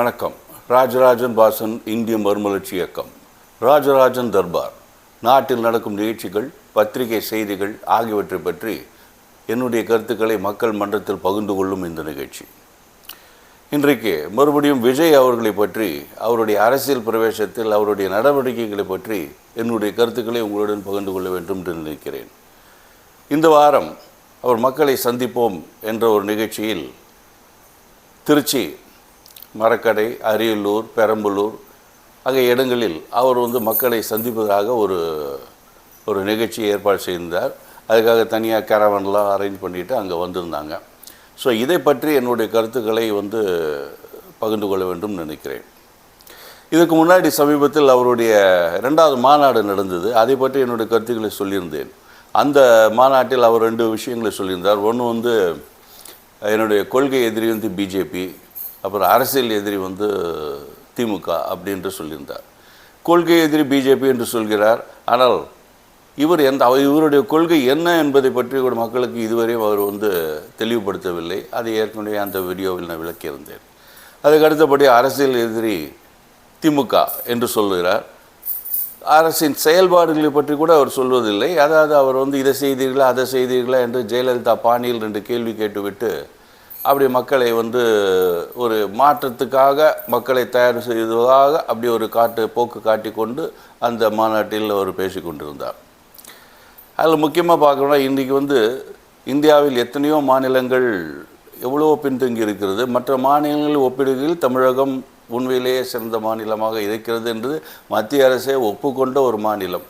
வணக்கம். ராஜராஜன் பாசன் இந்திய மறுமலர்ச்சி இயக்கம். ராஜராஜன் தர்பார். நாட்டில் நடக்கும் நிகழ்ச்சிகள் பத்திரிகை செய்திகள் ஆகியவற்றை பற்றி என்னுடைய கருத்துக்களை மக்கள் மன்றத்தில் பகிர்ந்து கொள்ளும் இந்த நிகழ்ச்சி. இன்றைக்கு மறுபடியும் விஜய் அவர்களை பற்றி அவருடைய அரசியல் பிரவேசத்தில் அவருடைய நடவடிக்கைகளை பற்றி என்னுடைய கருத்துக்களை உங்களுடன் பகிர்ந்து கொள்ள வேண்டும் என்று நினைக்கிறேன். இந்த வாரம் அவர் மக்களை சந்திப்போம் என்ற ஒரு நிகழ்ச்சியில் திருச்சி மரக்கடை அரியலூர் பெரம்பலூர் ஆகிய இடங்களில் அவர் வந்து மக்களை சந்திப்பதாக ஒரு ஒரு நிகழ்ச்சி ஏற்பாடு செய்திருந்தார். அதுக்காக தனியாக கேரவன்லாம் அரேஞ்ச் பண்ணிவிட்டு அங்கே வந்திருந்தாங்க. ஸோ இதை பற்றி என்னுடைய கருத்துக்களை வந்து பகிர்ந்து கொள்ள வேண்டும் நினைக்கிறேன். இதுக்கு முன்னாடி சமீபத்தில் அவருடைய ரெண்டாவது மாநாடு நடந்தது. அதை பற்றி என்னுடைய கருத்துக்களை சொல்லியிருந்தேன். அந்த மாநாட்டில் அவர் ரெண்டு விஷயங்களை சொல்லியிருந்தார். ஒன்று வந்து என்னுடைய கொள்கை எதிரி வந்து பிஜேபி அப்புறம் அரசியல் எதிரி வந்து திமுக அப்படின்ட்டு சொல்லியிருந்தார். கொள்கை எதிரி பிஜேபி என்று சொல்கிறார். ஆனால் இவர் எந்த அவர் இவருடைய கொள்கை என்ன என்பதை பற்றி கூட மக்களுக்கு இதுவரையும் அவர் வந்து தெளிவுபடுத்தவில்லை. அதை ஏற்கனவே அந்த வீடியோவில் நான் விளக்கியிருந்தேன். அதுக்கு அடுத்தபடி அரசியல் எதிரி திமுக என்று சொல்லுகிறார் அரசின் செயல்பாடுகளை பற்றி கூட அவர் சொல்வதில்லை. அதாவது அவர் வந்து இதை செய்தீர்களா அதை செய்தீர்களா என்று ஜெயலலிதா பாணியில் ரெண்டு கேள்வி கேட்டுவிட்டு அப்படி மக்களை வந்து ஒரு மாற்றத்துக்காக மக்களை தயார் செய்வதாக அப்படி ஒரு காட்டு போக்கு காட்டி கொண்டு அந்த மாநாட்டில் அவர் பேசி கொண்டிருந்தார். அதில் முக்கியமாக பார்க்கணும்னா இன்றைக்கி வந்து இந்தியாவில் எத்தனையோ மாநிலங்கள் எவ்வளோ பின்தங்கி இருக்கிறது. மற்ற மாநிலங்கள் ஒப்பிடுகையில் தமிழகம் உண்மையிலேயே சிறந்த மாநிலமாக இருக்கிறது என்று மத்திய அரசே ஒப்புக்கொண்ட ஒரு மாநிலம்.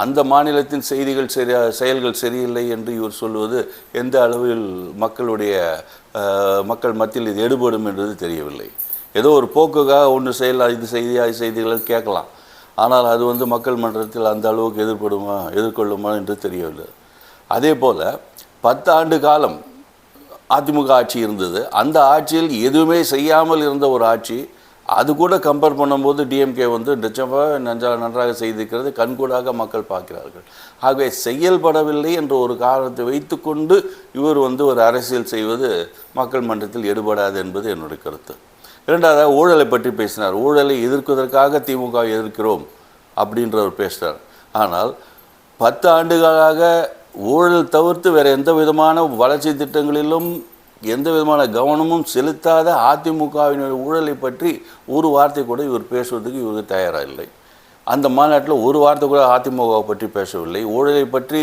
அந்த மாநிலத்தின் செய்திகள் சரி செயல்கள் சரியில்லை என்று இவர் சொல்வது எந்த அளவில் மக்களுடைய மக்கள் மத்தியில் இது எடுபடும் என்றது தெரியவில்லை. ஏதோ ஒரு போக்குக்காக ஒன்று செய்யலாம் இது செய்தி அது செய்திகள் கேட்கலாம். ஆனால் அது வந்து மக்கள் மன்றத்தில் அந்த அளவுக்கு எதிர்ப்படுமா எதிர்கொள்ளுமா என்று தெரியவில்லை. அதே போல் பத்து ஆண்டு காலம் அதிமுக ஆட்சி இருந்தது. அந்த ஆட்சியில் எதுவுமே செய்யாமல் இருந்த ஒரு ஆட்சி அது கூட கம்பேர் பண்ணும்போது டிஎம்கே வந்து நிச்சயமாக நன்றாக நன்றாக செய்திருக்கிறது கண்கூடாக மக்கள் பார்க்கிறார்கள். ஆகவே செயல்படவில்லை என்ற ஒரு காரணத்தை வைத்துக்கொண்டு இவர் வந்து ஒரு அரசியல் செய்வது மக்கள் மன்றத்தில் எடுபடாது என்பது என்னுடைய கருத்து. இரண்டாவதாக ஊழலை பற்றி பேசினார். ஊழலை எதிர்ப்பதற்காக திமுக எதிர்க்கிறோம் அப்படின்றவர் பேசினார். ஆனால் பத்து ஆண்டுகளாக ஊழல் தவிர்த்து வேறு எந்த விதமான வளர்ச்சி திட்டங்களிலும் எந்த விதமான கவனமும் செலுத்தாத அதிமுகவினுடைய ஊழலை பற்றி ஒரு வார்த்தை கூட இவர் பேசுவதற்கு இவருக்கு தயாராக இல்லை அந்த மாநாட்டில் ஒரு வார்த்தை கூட அதிமுகவை பற்றி பேசவில்லை. ஊழலை பற்றி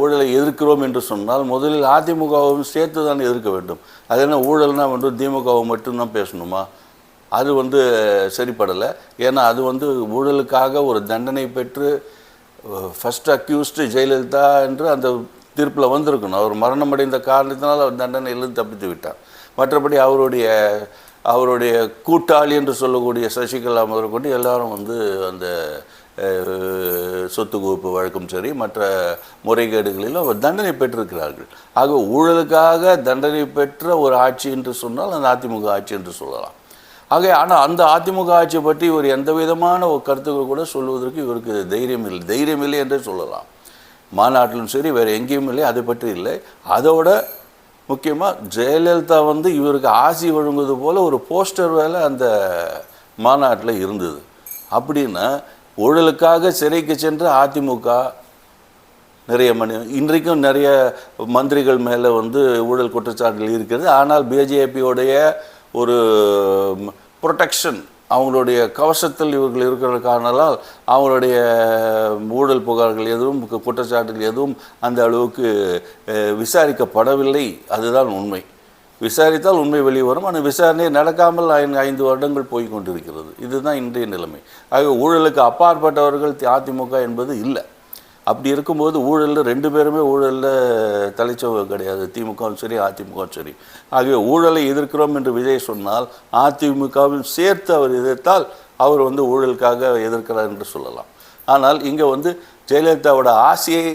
ஊழலை எதிர்க்கிறோம் என்று சொன்னால் முதலில் அதிமுகவும் சேர்த்து தான் எதிர்க்க வேண்டும். அது என்ன ஊழல்னா வந்து திமுகவை மட்டும்தான் பேசணுமா? அது வந்து சரிப்படலை. ஏன்னா அது வந்து ஊழலுக்காக ஒரு தண்டனை பெற்று ஃபஸ்ட் அக்யூஸ்டு ஜெயலலிதா என்று அந்த தீர்ப்பில் வந்திருக்கணும். அவர் மரணமடைந்த காரணத்தினால் அவர் தண்டனையிலிருந்து தப்பித்து விட்டார். மற்றபடி அவருடைய அவருடைய கூட்டாளி என்று சொல்லக்கூடிய சசிகலா முதற்கொண்டு எல்லாரும் வந்து அந்த சொத்து குவிப்பு வழக்கும் சரி மற்ற முறைகேடுகளிலும் அவர் தண்டனை பெற்றிருக்கிறார்கள். ஆக ஊழலுக்காக தண்டனை பெற்ற ஒரு ஆட்சி என்று சொன்னால் அந்த அதிமுக ஆட்சி என்று சொல்லலாம். ஆக ஆனால் அந்த அதிமுக ஆட்சியை பற்றி இவர் எந்த விதமான ஒரு கருத்துக்கள் கூட சொல்வதற்கு இவருக்கு தைரியம் இல்லை. தைரியம் இல்லை என்றே சொல்லலாம். மாநாட்டிலும் சரி வேறு எங்கேயும் இல்லை அதை பற்றி இல்லை. அதோட முக்கியமாக ஜெயலலிதா வந்து இவருக்கு ஆசி வழங்குவது போல் ஒரு போஸ்டர் வேலை அந்த மாநாட்டில் இருந்தது. அப்படின்னா ஊழலுக்காக சிறைக்கு சென்ற அதிமுக நிறைய மணி இன்றைக்கும் நிறைய மந்திரிகள் மேலே வந்து ஊழல் குற்றச்சாட்டுகள் இருக்கிறது. ஆனால் பிஜேபியோடைய ஒரு ப்ரொடெக்ஷன் அவங்களுடைய கவசத்தில் இவர்கள் இருக்கிற காரணத்தால் அவங்களுடைய ஊழல் புகார்கள் எதுவும் கு- குற்றச்சாட்டுகள் எதுவும் அந்த அளவுக்கு விசாரிக்கப்படவில்லை. அதுதான் உண்மை. விசாரித்தால் உண்மை வெளியே வரும். ஆனால் விசாரணை நடக்காமல் ஐந்து ஐந்து வருடங்கள் போய் கொண்டிருக்கிறது. இதுதான் இன்றைய நிலைமை. ஆக ஊழலுக்கு அப்பாற்பட்டவர்கள் தி- அதிமுக என்பது இல்லை. அப்படி இருக்கும்போது ஊழலில் ரெண்டு பேருமே ஊழலில் தலைச்சவங்க கிடையாது. திமுகவும் சரி அதிமுகவும் சரி. ஆகவே ஊழலை எதிர்க்கிறோம் என்று விஜய் சொன்னால் அதிமுகவும் சேர்த்து அவர் எதிர்த்தால் அவர் வந்து ஊழலுக்காக எதிர்க்கிறார் என்று சொல்லலாம். ஆனால் இங்கே வந்து ஜெயலலிதாவோட ஆசையை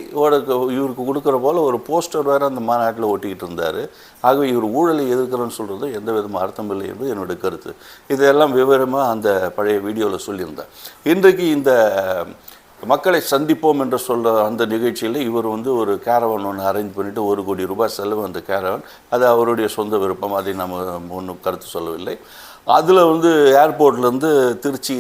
இவருக்கு கொடுக்குற போல் ஒரு போஸ்டர் வேறு அந்த மாநாட்டில் ஒட்டிக்கிட்டு இருந்தார். ஆகவே இவர் ஊழலை எதிர்க்கிறோன்னு சொல்கிறது எந்த விதமாக அர்த்தம் இல்லை என்பது என்னுடைய கருத்து. இதெல்லாம் விவரமாக அந்த பழைய வீடியோவில் சொல்லியிருந்தேன் இன்றைக்கு இந்த மக்களை சந்திப்போம் என்று சொல்கிற அந்த நிகழ்ச்சியில் இவர் வந்து ஒரு கேரவன் ஒன்று அரேஞ்ச் பண்ணிவிட்டு ஒரு கோடி ரூபாய் செலவு அந்த கேரவன் அது அவருடைய சொந்த விருப்பம் அதை நம்ம ஒன்றும் கருத்து சொல்லவில்லை. அதில் வந்து ஏர்போர்ட்லேருந்து திருச்சி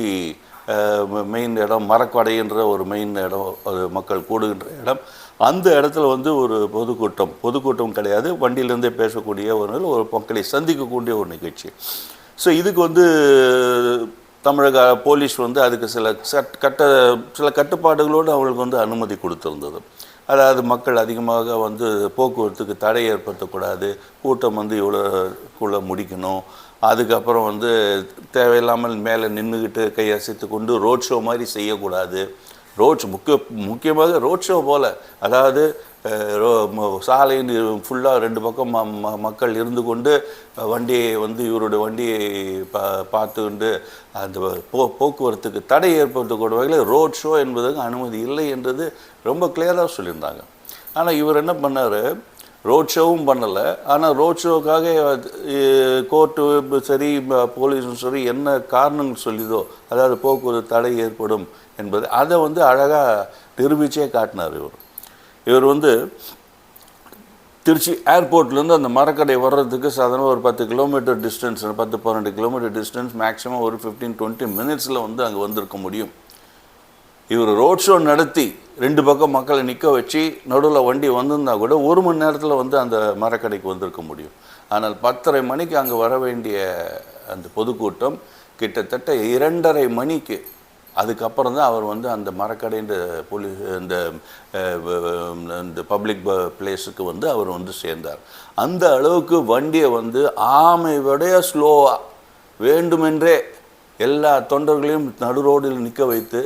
மெயின் இடம் மரக்கடைன்ற ஒரு மெயின் இடம் அது மக்கள் கூடுகின்ற இடம். அந்த இடத்துல வந்து ஒரு பொதுக்கூட்டம். பொதுக்கூட்டம் கிடையாது. வண்டியிலேருந்தே பேசக்கூடிய ஒரு ஒரு மக்களை சந்திக்கக்கூடிய ஒரு நிகழ்ச்சி. ஸோ இதுக்கு வந்து தமிழக போலீஸ் வந்து அதுக்கு சில சட் கட்ட சில கட்டுப்பாடுகளோடு அவங்களுக்கு வந்து அனுமதி கொடுத்துருந்தது. அதாவது மக்கள் அதிகமாக வந்து போக்குவரத்துக்கு தடை ஏற்படுத்தக்கூடாது கூட்டம் வந்து இவ்வளோக்குள்ளே முடிக்கணும். அதுக்கப்புறம் வந்து தேவையில்லாமல் மேலே நின்றுக்கிட்டு கையசைத்து கொண்டு ரோட் ஷோ மாதிரி செய்யக்கூடாது. ரோட் ஷோ முக்கிய முக்கியமாக ரோட் ஷோ போல். அதாவது ரோ- சாலையின் ஃபுல்லாக ரெண்டு பக்கம் ம- ம- மக்கள் இருந்து கொண்டு வண்டியை வந்து இவருடைய வண்டியை பா பார்த்துக்கொண்டு அந்த போ போக்குவரத்துக்கு தடை ஏற்படுத்தக்கூடிய வகையில் ரோட் ஷோ என்பதற்கு அனுமதி இல்லை என்றது ரொம்ப கிளியராக சொல்லியிருந்தாங்க. ஆனால் இவர் என்ன பண்ணார்? ரோட் ஷோவும் பண்ணலை. ஆனால் ரோட் ஷோக்காக கோர்ட்டு சரி போலீஸும் சரி என்ன காரணங்கள் சொல்லிதோ அதாவது போக்குவரத்து தடை ஏற்படும் என்பது அதை வந்து அழகாக நிரூபிச்சே காட்டினார் இவர். இவர் வந்து திருச்சி ஏர்போர்ட்லேருந்து அந்த மரக்கடை வர்றதுக்கு சாதாரண ஒரு பத்து கிலோமீட்டர் டிஸ்டன்ஸ் பத்து பன்னெண்டு கிலோமீட்டர் டிஸ்டன்ஸ் மேக்ஸிமம் ஒரு ஃபிஃப்டீன் டுவெண்ட்டி மினிட்ஸில் வந்து அங்கே வந்திருக்க முடியும். இவர் ரோட் ஷோ நடத்தி ரெண்டு பக்கம் மக்களை நிற்க வச்சு நடுவில் வண்டி வந்திருந்தா கூட ஒரு மணி நேரத்தில் வந்து அந்த மரக்கடைக்கு வந்திருக்க முடியும். ஆனால் பத்தரை மணிக்கு அங்கே வர வேண்டிய அந்த பொதுக்கூட்டம் கிட்டத்தட்ட இரண்டரை மணிக்கு அதுக்கப்புறம் தான் அவர் வந்து அந்த மரக்கடைன்ற போலீஸ் இந்த இந்த பப்ளிக் பிளேஸுக்கு வந்து அவர் வந்து சேர்ந்தார். அந்த அளவுக்கு வண்டியை வந்து ஆமை விடைய ஸ்லோவாக வேண்டுமென்றே எல்லா தொண்டர்களையும் நடு ரோடில் நிற்க வைத்து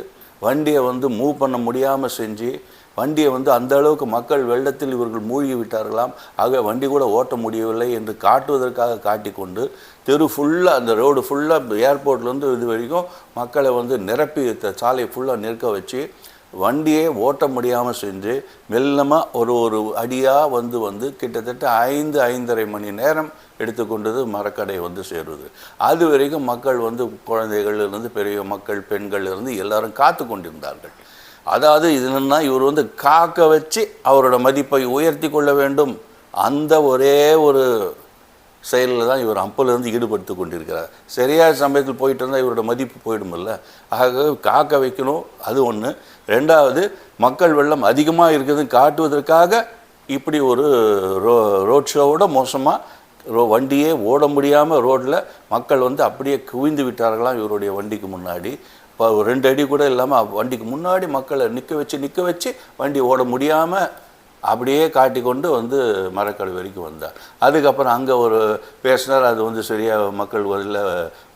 வண்டியை வந்து மூவ் பண்ண முடியாமல் செஞ்சு வண்டியை வந்து அந்த அளவுக்கு மக்கள் வெள்ளத்தில் இவர்கள் மூழ்கி விட்டார்களாம். ஆக வண்டி கூட ஓட்ட முடியவில்லை என்று காட்டுவதற்காக காட்டிக்கொண்டு தெரு ஃபுல்லாக அந்த ரோடு ஃபுல்லாக ஏர்போர்ட்லேருந்து இது வரைக்கும் மக்களை வந்து நிரப்பி சாலையை ஃபுல்லாக நிற்க வச்சு வண்டியே ஓட்ட முடியாமல் செஞ்சு மெல்லமாக ஒரு ஒரு அடியாக வந்து வந்து கிட்டத்தட்ட ஐந்து ஐந்தரை மணி நேரம் எடுத்துக்கொண்டது மரக்கடை வந்து சேருவது அது வரைக்கும் மக்கள் வந்து குழந்தைகள்லேருந்து பெரிய மக்கள் பெண்கள் இருந்து எல்லாரும் காத்து கொண்டிருந்தார்கள் அதாவது இது என்னென்னா இவர் வந்து காக்க வச்சு அவரோட மதிப்பை உயர்த்தி கொள்ள வேண்டும். அந்த ஒரே ஒரு செயலில் தான் இவர் அப்போலேருந்து ஈடுபடுத்தி கொண்டிருக்கிறார். சரியான சமயத்தில் போயிட்டு இருந்தால் இவரோட மதிப்பு போயிடுமில்ல ஆக காக்க வைக்கணும் அது ஒன்று ரெண்டாவது மக்கள் வெள்ளம் அதிகமாக இருக்குதுன்னு காட்டுவதற்காக இப்படி ஒரு ரோ ரோட் ஷோவோட மோசமாக ரோ வண்டியே ஓட முடியாமல் ரோட்டில் மக்கள் வந்து அப்படியே குவிந்து விட்டார்களாம் இவருடைய வண்டிக்கு முன்னாடி. இப்போ ஒரு ரெண்டு அடி கூட இல்லாமல் வண்டிக்கு முன்னாடி மக்களை நிற்க வச்சு நிற்க வச்சு வண்டி ஓட முடியாமல் அப்படியே காட்டிக்கொண்டு வந்து மரக்கடை வரைக்கும் வந்தார். அதுக்கப்புறம் அங்கே ஒரு பேசினார் அது வந்து சரியாக மக்கள் வரல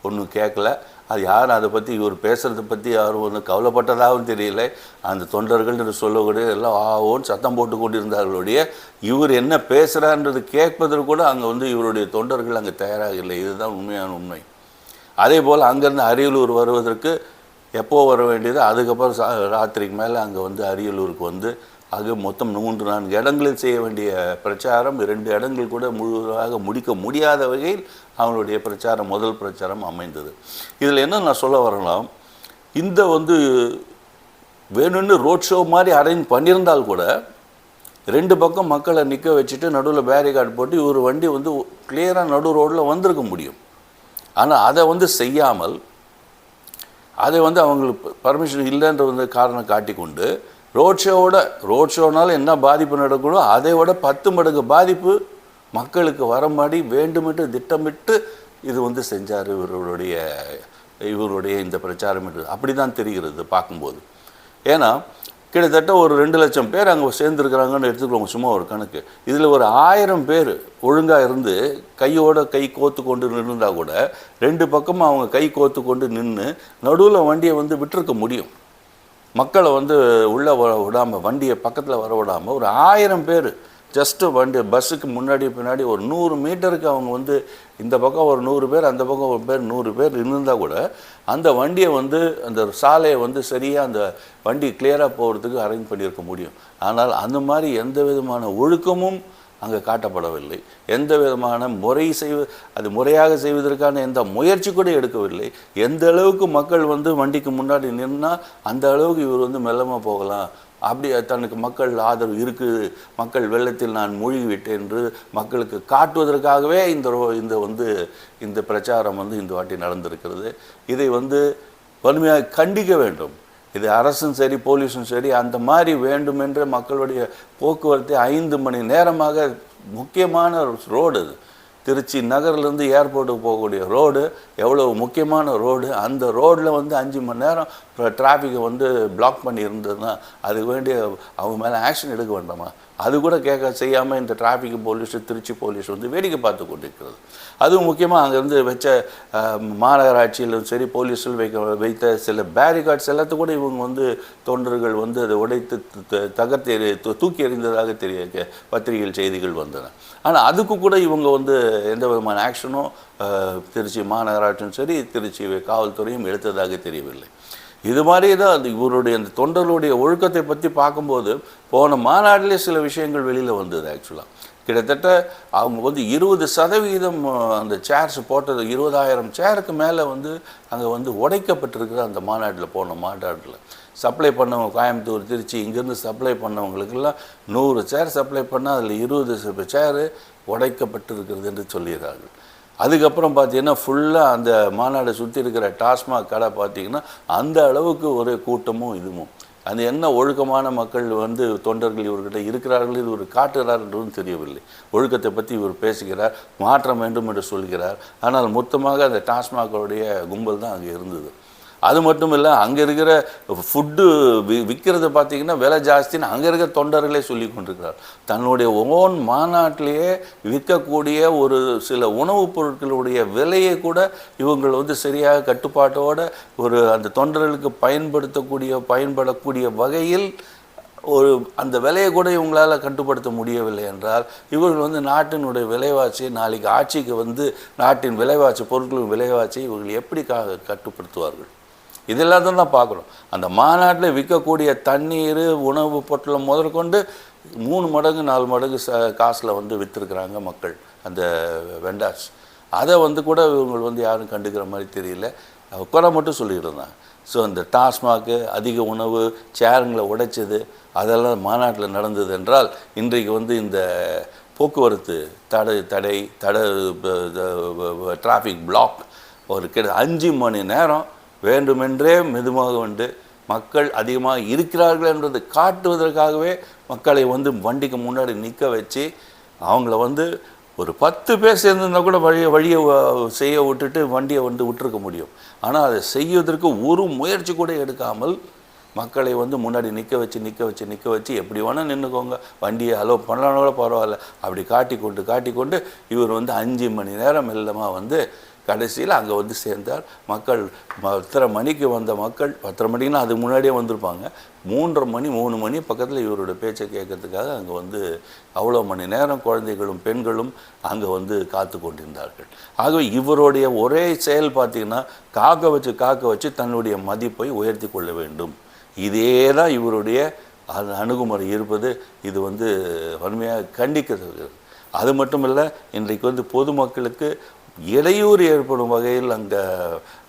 ஒன்றும் கேட்கல அது யாரும் அதை பற்றி இவர் பேசுகிறத பற்றி யாரும் ஒன்றும் கவலைப்பட்டதாகவும் தெரியல. அந்த தொண்டர்கள் என்று சொல்லக்கூடிய எல்லாம் ஆவோன்னு சத்தம் போட்டு கொண்டிருந்தார்களுடைய இவர் என்ன பேசுகிறான்றது கேட்பதற்கு கூட அங்கே வந்து இவருடைய தொண்டர்கள் அங்கே தயாராக இல்லை. இதுதான் உண்மையான உண்மை. அதே போல் அங்கேருந்து அரியலூர் வருவதற்கு எப்போ வர வேண்டியது அதுக்கப்புறம் சா ராத்திரிக்கு மேலே அங்கே வந்து அரியலூருக்கு வந்து அது மொத்தம் மூன்று நான்கு இடங்களில் செய்ய வேண்டிய பிரச்சாரம் இரண்டு இடங்கள் கூட முழுவதாக முடிக்க முடியாத வகையில் அவங்களுடைய பிரச்சாரம் முதல் பிரச்சாரம் அமைந்தது. இதில் என்ன நான் சொல்ல வரலாம் இந்த வந்து வேணும்னு ரோட் ஷோ மாதிரி அரேஞ்ச் பண்ணியிருந்தால் கூட ரெண்டு பக்கம் மக்களை நிற்க வச்சுட்டு நடுவில் பேரிகார்டு போட்டு இவர் வண்டி வந்து கிளியராக நடு ரோட்டில் வந்திருக்க முடியும். ஆனால் அதை வந்து செய்யாமல் அதை வந்து அவங்களுக்கு பர்மிஷன் இல்லைன்ற வந்து காரணம் காட்டிக்கொண்டு ரோட் ஷோவோட ரோட் ஷோனால என்ன பாதிப்பு நடக்கணும் அதை விட பத்து மடங்கு பாதிப்பு மக்களுக்கு வரமாடி வேண்டுமென்று திட்டமிட்டு இது வந்து செஞ்சார் இவருடைய இவருடைய இந்த பிரச்சாரம் என்று. அப்படி தான் தெரிகிறது பார்க்கும்போது. ஏன்னா கிட்டத்தட்ட ஒரு ரெண்டு லட்சம் பேர் அங்கே சேர்ந்துருக்கிறாங்கன்னு எடுத்துக்கிறோங்க சும்மா ஒரு கணக்கு. இதில் ஒரு ஆயிரம் பேர் ஒழுங்காக இருந்து கையோட கை கோத்து கொண்டு நின்றுந்தால் கூட ரெண்டு பக்கமும் அவங்க கை கோத்து கொண்டு நின்று நடுவில் வண்டியை வந்து விட்டுருக்க முடியும். மக்களை வந்து உள்ளே வர விடாமல் வண்டியை பக்கத்தில் வர விடாமல் ஒரு ஆயிரம் பேர் ஜஸ்ட்டு வண்டி பஸ்ஸுக்கு முன்னாடி பின்னாடி ஒரு நூறு மீட்டருக்கு அவங்க வந்து இந்த பக்கம் ஒரு நூறு பேர் அந்த பக்கம் ஒரு பேர் நூறு பேர் இருந்திருந்தால் கூட அந்த வண்டியை வந்து அந்த சாலையை வந்து சரியாக அந்த வண்டி கிளியராக போகிறதுக்கு அரேஞ்ச் பண்ணியிருக்க முடியும். ஆனால் அந்த மாதிரி எந்த விதமான ஒழுக்கமும் அங்கே காட்டப்படவில்லை. எந்த விதமான முறை செய்வ அது முறையாக செய்வதற்கான எந்த முயற்சி கூட எடுக்கவில்லை. எந்த அளவுக்கு மக்கள் வந்து வண்டிக்கு முன்னாடி நின்னால் அந்த அளவுக்கு இவர் வந்து மெல்லமாக போகலாம். அப்படி தனக்கு மக்கள் ஆதரவு இருக்குது. மக்கள் வெள்ளத்தில் நான் மூழ்கிவிட்டேன் என்று மக்களுக்கு காட்டுவதற்காகவே இந்த ரோ இந்த வந்து இந்த பிரச்சாரம் வந்து இந்த வாட்டி நடந்திருக்கிறது. இதை வந்து வலிமையாக கண்டிக்க வேண்டும். இது அரசும் சரி போலீஸும் சரி அந்த மாதிரி வேண்டுமென்று மக்களுடைய போக்குவரத்தை ஐந்து மணி நேரமாக முக்கியமான ரோடு அது. திருச்சி நகர்லேருந்து ஏர்போர்ட்டுக்கு போகக்கூடிய ரோடு எவ்வளோ முக்கியமான ரோடு அந்த ரோட்டில் வந்து அஞ்சு மணி நேரம் டிராஃபிக்கை வந்து பிளாக் பண்ணி இருந்ததுன்னா அதுக்கு வேண்டிய அவங்க மேலே ஆக்ஷன் எடுக்க வேண்டாமா? அது கூட கேட்க செய்யாமல் இந்த டிராஃபிக் போலீஸ் திருச்சி போலீஸ் வந்து வேடிக்கை பார்த்து கொண்டிருக்கிறது. அதுவும் முக்கியமாக அங்கேருந்து வச்ச மாநகராட்சியிலும் சரி போலீஸில் வைக்க வைத்த சில பேரிகார்ட்ஸ் எல்லாத்தையும் கூட இவங்க வந்து தொண்டர்கள் வந்து அதை உடைத்து தகர்த்து எறி தூ- தூக்கி எறிந்ததாக தெரிய கே- பத்திரிகையில் செய்திகள் வந்தன. ஆனால் அதுக்கு கூட இவங்க வந்து எந்த விதமான ஆக்ஷனும் திருச்சி மாநகராட்சியும் சரி திருச்சி காவல்துறையும் எடுத்ததாக தெரியவில்லை. இது மாதிரி தான் அது இவருடைய அந்த தொண்டர்களுடைய ஒழுக்கத்தை பற்றி பார்க்கும்போது போன மாநாட்டிலே சில விஷயங்கள் வெளியில் வந்தது ஆக்சுவலாக கிட்டத்தட்ட அவங்க வந்து இருபது சதவீதம் அந்த சேர்ஸ் போட்டது இருபதாயிரம் சேருக்கு மேலே வந்து அங்கே வந்து உடைக்கப்பட்டிருக்குது அந்த மாநாட்டில் போன மாநாட்டில். சப்ளை பண்ணவங்க கோயம்புத்தூர் திருச்சி இங்கேருந்து சப்ளை பண்ணவங்களுக்கெல்லாம் நூறு சேர் சப்ளை பண்ணால் அதில் இருபது சேரு உடைக்கப்பட்டிருக்கிறது என்று சொல்லிடுறார்கள் அதுக்கப்புறம் பார்த்தீங்கன்னா ஃபுல்லாக அந்த மாநாடை சுற்றி இருக்கிற டாஸ்மாக் கடை பார்த்தீங்கன்னா அந்த அளவுக்கு ஒரு கூட்டமும் இதுவும். அது என்ன ஒழுக்கமான மக்கள் வந்து தொண்டர்கள் இவர்கிட்ட இருக்கிறார்கள் இது ஒரு காட்டுகிறார் என்றும் தெரியவில்லை. ஒழுக்கத்தை பற்றி இவர் பேசுகிறார் மாற்றம் வேண்டும் என்று சொல்கிறார். ஆனால் மொத்தமாக அந்த டாஸ்மாகோடைய கும்பல் தான் அங்கே இருந்தது. அது மட்டும் இல்லை அங்கே இருக்கிற ஃபுட்டு வி விற்கிறத பார்த்தீங்கன்னா விலை ஜாஸ்தின்னு அங்கே இருக்கிற தொண்டர்களே சொல்லி கொண்டிருக்கிறார். தன்னுடைய ஓன் மாநாட்டிலேயே விற்கக்கூடிய ஒரு சில உணவுப் பொருட்களுடைய விலையை கூட இவங்கள் வந்து சரியாக கட்டுப்பாட்டோட ஒரு அந்த தொண்டர்களுக்கு பயன்படுத்தக்கூடிய பயன்படக்கூடிய வகையில் ஒரு அந்த விலையை கூட இவங்களால் கட்டுப்படுத்த முடியவில்லை என்றால் இவர்கள் வந்து நாட்டினுடைய விலைவாசி நாளைக்கு ஆட்சிக்கு வந்து நாட்டின் விலைவாசி பொருட்களின் விலைவாசி இவர்கள் எப்படி கட்டுப்படுத்துவார்கள்? இதெல்லாம் தான் பார்க்குறோம் அந்த மாநாட்டில் விற்கக்கூடிய தண்ணீர் உணவு பொட்டலம் முதற்கொண்டு மூணு மடங்கு நாலு மடங்கு ச காசில் வந்து விற்றுருக்குறாங்க மக்கள் அந்த வெண்டார்ஸ் அதை வந்து கூட இவங்க வந்து யாரும் கண்டுக்கிற மாதிரி தெரியல. குறை மட்டும் சொல்லிட்டு இருந்தாங்க. ஸோ இந்த டாஸ்மாக்கு அதிக உணவு சேருங்களை உடைச்சது அதெல்லாம் மாநாட்டில் நடந்தது என்றால் இன்றைக்கு வந்து இந்த போக்குவரத்து தடை தடை தடை டிராஃபிக் பிளாக் ஒரு கிட்ட அஞ்சு மணி நேரம் வேண்டுமென்றே மெதுவாக வந்து மக்கள் அதிகமாக இருக்கிறார்கள் என்றதை காட்டுவதற்காகவே மக்களை வந்து வண்டிக்கு முன்னாடி நிற்க வச்சு அவங்கள வந்து ஒரு பத்து பேர் சேர்ந்திருந்தா கூட வழியை வழியை செய்ய விட்டுட்டு வண்டியை வந்து விட்டுருக்க முடியும். ஆனால் அதை செய்வதற்கு ஒரு முயற்சி கூட எடுக்காமல் மக்களை வந்து முன்னாடி நிற்க வச்சு நிற்க வச்சு நிற்க வச்சு எப்படி வேணால் நின்றுக்கோங்க. வண்டியை அலோ பண்ணலான்னு கூட பரவாயில்ல. அப்படி காட்டி கொண்டு காட்டி கொண்டு இவர் வந்து அஞ்சு மணி நேரம் மெல்லமாக வந்து கடைசியில் அங்கே வந்து சேர்ந்தார் மக்கள் பத்தரை மணிக்கு வந்த மக்கள் பத்தரை மணிக்குன்னா அதுக்கு முன்னாடியே வந்திருப்பாங்க. மூன்றரை மணி மூணு மணி பக்கத்தில் இவரோட பேச்சை கேட்கறதுக்காக அங்கே வந்து அவ்வளோ மணி நேரம் குழந்தைகளும் பெண்களும் அங்கே வந்து காத்து கொண்டிருந்தார்கள். ஆகவே இவருடைய ஒரே செயல் பார்த்தீங்கன்னா காக்க வச்சு காக்க வச்சு தன்னுடைய மதிப்பை உயர்த்தி கொள்ள வேண்டும். இதே தான் இவருடைய அது அணுகுமுறை இருப்பது. இது வந்து வன்மையாக கண்டிக்கிறது. அது மட்டும் இல்லை இன்றைக்கு வந்து பொதுமக்களுக்கு இடையூறு ஏற்படும் வகையில் அங்கே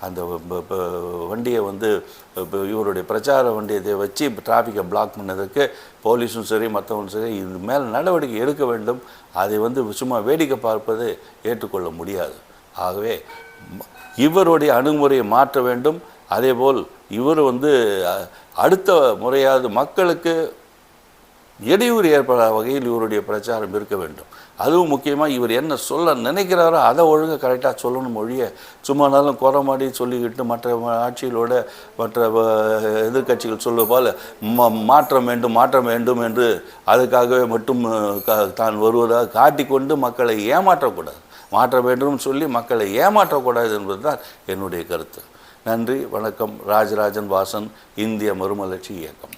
அந்த ப- வண்டியை வந்து இப்போ இவருடைய பிரச்சார வண்டியத்தை வச்சு டிராஃபிக்கை பிளாக் பண்ணதுக்கு போலீஸும் சரி மற்றவங்களும் சரி இது மேல் நடவடிக்கை எடுக்க வேண்டும். அதை வந்து சும்மா வேடிக்கை பார்ப்பது ஏற்றுக்கொள்ள முடியாது. ஆகவே இவருடைய அணுகுமுறையை மாற்ற வேண்டும். அதேபோல் இவர் வந்து அடுத்த முறையாவது மக்களுக்கு இடையூறு ஏற்படாத வகையில் இவருடைய பிரச்சாரம் இருக்க வேண்டும். அதுவும் முக்கியமாக இவர் என்ன சொல்ல நினைக்கிறாரோ அதை ஒழுங்காக கரெக்டாக சொல்லணும் மொழியை. சும்மானாலும் குறமாடி சொல்லிக்கிட்டு மற்ற ஆட்சிகளோட மற்ற எதிர்கட்சிகள் எதிர்க்கட்சிகள் சொல்வது போல ம மாற்றம் வேண்டும் மாற்றம் வேண்டும் என்று அதுக்காகவே மட்டும் தான் வருவதாக காட்டிக்கொண்டு மக்களை ஏமாற்றக்கூடாது. மாற்ற வேண்டும் சொல்லி மக்களை ஏமாற்றக்கூடாது என்பது தான் என்னுடைய கருத்து. நன்றி வணக்கம். ராஜராஜன் வாசன் இந்திய மறுமலர்ச்சி இயக்கம்.